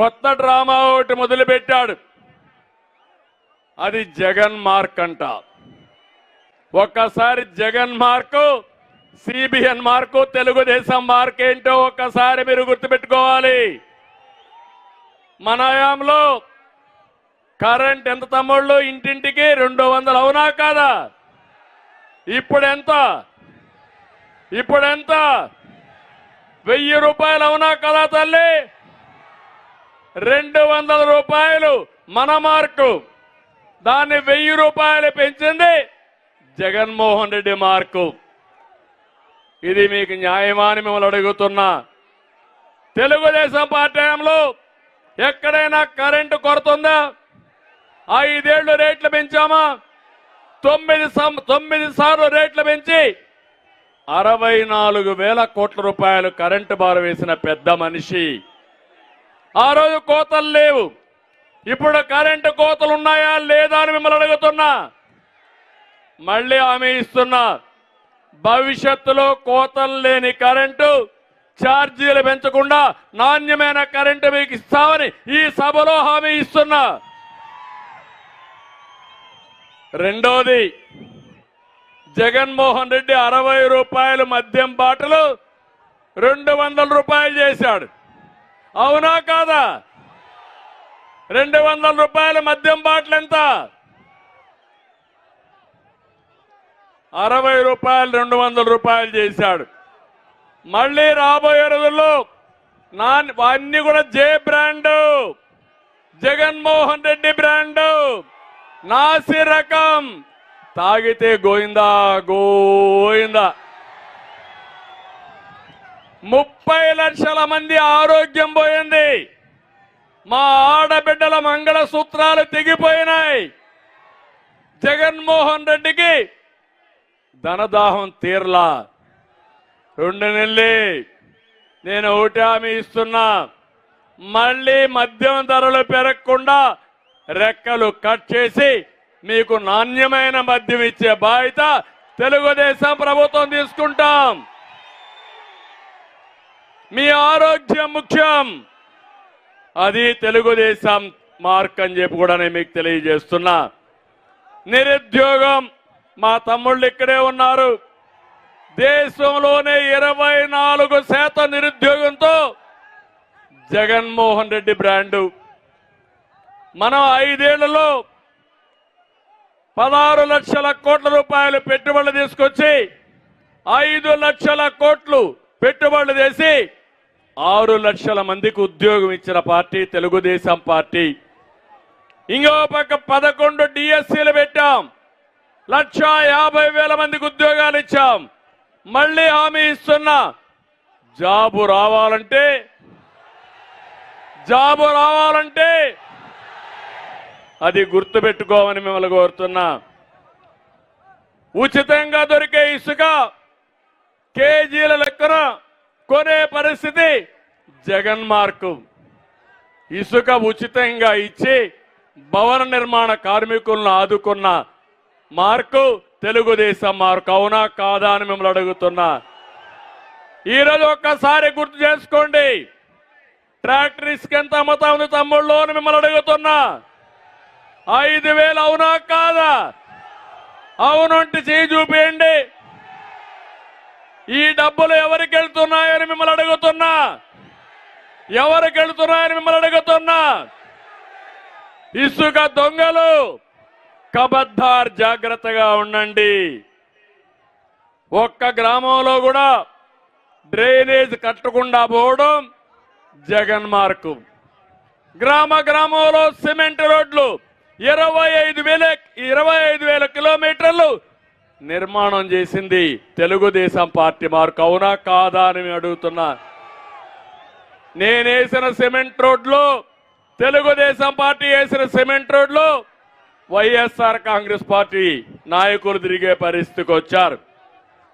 కొత్త డ్రామా ఒకటి మొదలుపెట్టాడు. అది జగన్ మార్క్ అంట. ఒక్కసారి Jagan mark CBN mark Telugu Desam mark ఏంటో ఒక్కసారి మీరు గుర్తుపెట్టుకోవాలి. మన హయాంలో కరెంట్ ఎంత తమ్ముళ్ళు? ఇంటింటికి రెండు వందలు అవునా కాదా? ఇప్పుడు ఎంత ఇప్పుడు ఎంత వెయ్యి రూపాయలు అవునా కదా తల్లి? రెండు వందల రూపాయలు మన మార్కు. దాన్ని వెయ్యి రూపాయలు పెంచింది జగన్మోహన్ రెడ్డి మార్కు. ఇది మీకు న్యాయమా అని మిమ్మల్ని అడుగుతున్నా. తెలుగుదేశం పార్టీ హయాంలో ఎక్కడైనా కరెంటు కొరత ఉందా ఐదేళ్ళు రేట్లు పెంచామా? తొమ్మిది సం- తొమ్మిది సార్లు రేట్లు పెంచి అరవై నాలుగు వేల కోట్ల రూపాయలు కరెంటు బారు వేసిన పెద్ద మనిషి. ఆ రోజు కోతలు లేవు. ఇప్పుడు కరెంటు కోతలు ఉన్నాయా లేదా అని మిమ్మల్ని అడుగుతున్నా. మళ్ళీ హామీ ఇస్తున్నా. భవిష్యత్తులో కోతలు లేని కరెంటు ఛార్జీలు పెంచకుండా నాణ్యమైన కరెంటు మీకు ఇస్తామని ఈ సభలో హామీ ఇస్తున్నా. రెండోది జగన్మోహన్ రెడ్డి అరవై రూపాయలు మద్యం బాటలు రెండు వందల రూపాయలు చేశాడు. అవునా కాదా? రెండు వందల రూపాయల మద్యం బాటిల్ ఎంత? అరవై రూపాయలు రెండు వందల రూపాయలు చేశాడు. మళ్ళీ రాబోయే రోజుల్లో నా అన్ని కూడా J brand. Jaganmohan Reddy brand. నాసి రకం. తాగితే గోయిందా? గోయిందా? ముప్పై లక్షల మంది ఆరోగ్యం పోయింది. మా ఆడబిడ్డల మంగళ సూత్రాలు తెగిపోయినాయి. జగన్మోహన్ రెడ్డికి ధనదాహం తీర్లా. రెండు నెల్లి నేను ఒకటి హామీ ఇస్తున్నా. మళ్ళీ మద్యం ధరలు పెరగకుండా రెక్కలు కట్ చేసి మీకు నాణ్యమైన మద్యం ఇచ్చే బాధ్యత తెలుగుదేశం ప్రభుత్వం తీసుకుంటాం. మీ ఆరోగ్యం ముఖ్యం. అది తెలుగుదేశం మార్క్ అని చెప్పి కూడా నేను మీకు తెలియజేస్తున్నా. నిరుద్యోగం మా తమ్ముళ్ళు ఇక్కడే ఉన్నారు. దేశంలోనే ఇరవై నాలుగు శాతం నిరుద్యోగంతో జగన్మోహన్ రెడ్డి బ్రాండు. మనం ఐదేళ్ళలో పదహారు లక్షల కోట్ల రూపాయలు పెట్టుబడులు తీసుకొచ్చి ఐదు లక్షల కోట్లు పెట్టుబడులు చేసి ఆరు లక్షల మందికి ఉద్యోగం ఇచ్చిన పార్టీ తెలుగుదేశం పార్టీ. ఇంకో పక్క పదకొండు డిఎస్సీలు పెట్టాం. లక్ష యాభై వేల మందికి ఉద్యోగాలు ఇచ్చాం. మళ్ళీ హామీ ఇస్తున్నా. జాబు రావాలంటే జాబు రావాలంటే అది గుర్తుపెట్టుకోమని మిమ్మల్ని కోరుతున్నా. ఉచితంగా దొరికే ఇసుక కేజీల లెక్కన కొనే పరిస్థితి జగన్ మార్కు ఇసుక ఉచితంగా ఇచ్చి భవన నిర్మాణ కార్మికులను ఆదుకున్న మార్కు తెలుగుదేశం మార్కు. అవునా కాదా అని మిమ్మల్ని అడుగుతున్నా. ఈరోజు ఒక్కసారి గుర్తు చేసుకోండి. ట్రాక్టర్ ఇసుక ఎంత అమ్మతా ఉంది తమ్ముళ్ళు అని మిమ్మల్ని అడుగుతున్నా. ఐదు వేలు అవునా కాదా? అవునంటే చేయి చూపించండి ఈ డబ్బులు ఎవరికి వెళ్తున్నాయని మిమ్మల్ని అడుగుతున్నా? ఎవరికి వెళ్తున్నాయని మిమ్మల్ని అడుగుతున్నా? ఇసుక దొంగలు కబద్దార్ జాగ్రత్తగా ఉండండి. ఒక్క గ్రామంలో కూడా డ్రైనేజ్ కట్టకుండా పోవడం జగన్ మార్కు గ్రామ గ్రామంలో సిమెంట్ రోడ్లు ఇరవై ఐదు వేల ఇరవై ఐదు వేల కిలోమీటర్లు నిర్మాణం చేసింది తెలుగుదేశం పార్టీ మార్కు అవునా కాదా అని అడుగుతున్నా. నేనేసిన సిమెంట్ రోడ్లు తెలుగుదేశం పార్టీ వేసిన సిమెంట్ రోడ్లు వైఎస్ఆర్ కాంగ్రెస్ పార్టీ నాయకులు తిరిగే పరిస్థితికి వచ్చారు.